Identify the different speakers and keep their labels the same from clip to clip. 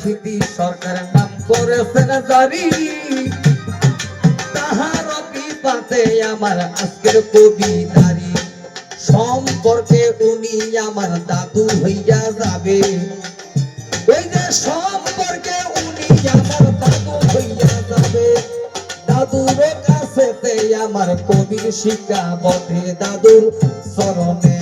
Speaker 1: খিদি সরকার নাম করেছেন তাহার আমার আজকের কবিতারি সম্পর্কে উনি আমার দাদু হইয়া যাবে। ওই সম্পর্কে উনি আমার দাদু হইয়া যাবে। দাদুর কাছেতে আমার কবির শিক্ষা বটে। দাদুর চরণে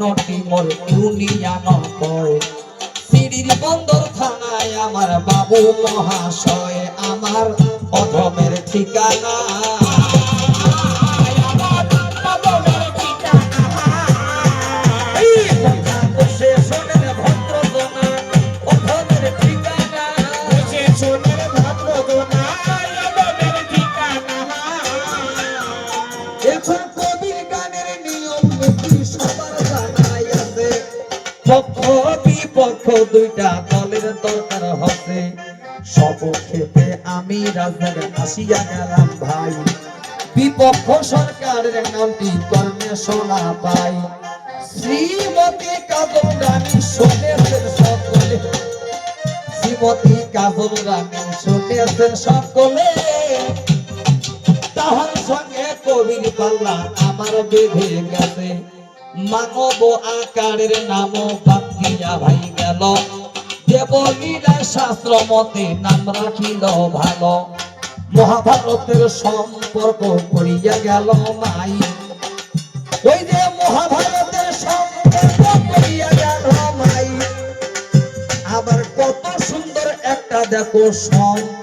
Speaker 1: কোনটি মোর ইউনিয়ন কয় সিঁড়ির বন্দর থানায় আমার বাবু মহাশয় আমার অধমের ঠিকানা। দুইটা দলের দরকার হবে সব ক্ষেত্রে আমি রাজার আসিয়া গেলাম ভাই। বিপক্ষ সরকারের নামটি কর্মে শোনা পাই। শ্রীমতী কাজল রানী শুনেছেন সকলে শ্রীমতী কাজল রানী শুনেছেন সকলে। তাহার সঙ্গে কবির পাল্লা আমার বেঁধে গেছে। মানব আকারের নাম বাকিয়া ভাই গেল। দেবীরা শাস্ত্র মতে নাম রাখিল ভালো। মহাভারতের সম্পর্ক করিয়া গেল মাই। ওই যে মহাভারতের সম্পর্ক করিয়া গেল মাই। আবার কত সুন্দর একটা দেখো সম্পর্ক